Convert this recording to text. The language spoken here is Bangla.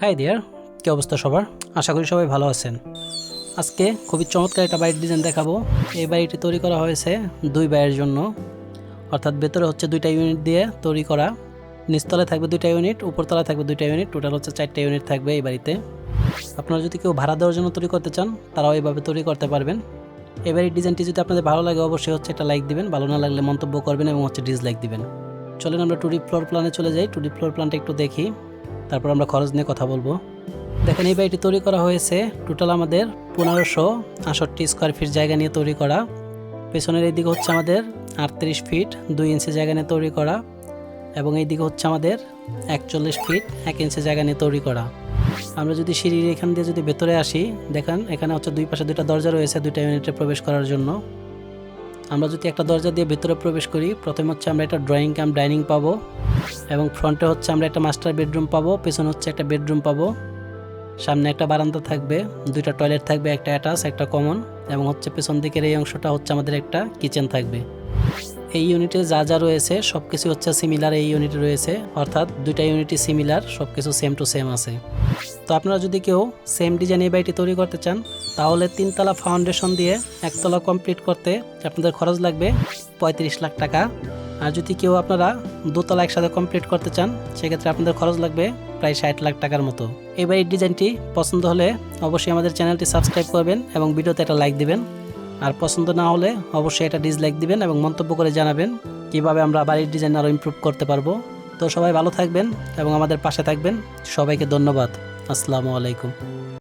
হাই দিয়ার কী অবস্থা সবার? আশা করি সবাই ভালো আছেন। আজকে খুবই চমৎকার একটা বাড়ির ডিজাইন দেখাবো। এই বাড়িটি তৈরি করা হয়েছে দুই ব্যয়ের জন্য। অর্থাৎ ভেতরে হচ্ছে দুইটা ইউনিট দিয়ে তৈরি করা। নিচতলে থাকবে দুইটা ইউনিট উপরতলা থাকবে দুইটা ইউনিট টোটাল হচ্ছে চারটা ইউনিট থাকবে এই বাড়িতে। আপনারা যদি কেউ ভাড়া দেওয়ার জন্য তৈরি করতে চান, তারাও এইভাবে তৈরি করতে পারবেন। এই বাড়ির ডিজাইনটি যদি আপনাদের ভালো লাগে, অবশ্যই হচ্ছে একটা লাইক দিবেন, ভালো না লাগলে মন্তব্য করবেন এবং হচ্ছে ডিসলাইক দিবেন। চলেন আমরা টুডি ফ্লোর প্ল্যানে চলে যাই। টুডি ফ্লোর প্ল্যানটা একটু দেখি। তারপর আমরা খরচ নিয়ে কথা বলব। দেখেন এই বাড়িটি তৈরি করা হয়েছে টোটাল আমাদের পনেরোশো আষট্টি স্কোয়ার ফিট জায়গা নিয়ে তৈরি করা। পেছনের এই দিকে হচ্ছে আমাদের আটত্রিশ ফিট দুই ইঞ্চি জায়গা নিয়ে তৈরি করা এবং এই দিকে হচ্ছে আমাদের একচল্লিশ ফিট এক ইঞ্চি জায়গা নিয়ে তৈরি করা। আমরা যদি সিঁড়ির এখান দিয়ে যদি ভেতরে আসি, দেখেন এখানে হচ্ছে দুই পাশে দুইটা দরজা রয়েছে দুইটা ইউনিটে প্রবেশ করার জন্য। আমরা যদি একটা দরজা দিয়ে ভেতরে প্রবেশ করি, প্রথমে হচ্ছে আমরা একটা ড্রয়িং কাম ডাইনিং পাবো। এবং ফ্রন্টে হচ্ছে আমরা একটা মাস্টার বেডরুম পাবো, পেছনে হচ্ছে একটা বেডরুম পাবো। সামনে একটা বারান্দা থাকবে, দুইটা টয়লেট থাকবে, একটা অ্যাটাচ একটা কমন এবং হচ্ছে পেছন দিকের এই অংশটা হচ্ছে আমাদের একটা কিচেন থাকবে। এই ইউনিটে যা যা রয়েছে সব কিছু হচ্ছে সিমিলার এই ইউনিটে রয়েছে, অর্থাৎ দুইটা ইউনিটই সিমিলার সব কিছু সেম টু সেম আছে। তো আপনারা যদি কেউ সেম ডিজাইন এই বাড়িটি তৈরি করতে চান, তাহলে তিনতলা ফাউন্ডেশন দিয়ে একতলা কমপ্লিট করতে আপনাদের খরচ লাগবে পঁয়ত্রিশ লাখ টাকা। আর যদি কেউ আপনারা দোতলা একসাথে কমপ্লিট করতে চান, সেক্ষেত্রে আপনাদের খরচ লাগবে প্রায় ষাট লাখ টাকার মতো। এবার এই ডিজাইনটি পছন্দ হলে অবশ্যই আমাদের চ্যানেলটি সাবস্ক্রাইব করবেন এবং ভিডিওতে একটা লাইক দিবেন। আর পছন্দ না হলে অবশ্যই এটা ডিসলাইক দিবেন এবং মন্তব্য করে জানাবেন কীভাবে আমরা বাড়ির ডিজাইন আরও ইমপ্রুভ করতে পারব। তো সবাই ভালো থাকবেন এবং আমাদের পাশে থাকবেন। সবাইকে ধন্যবাদ। আসসালামু আলাইকুম।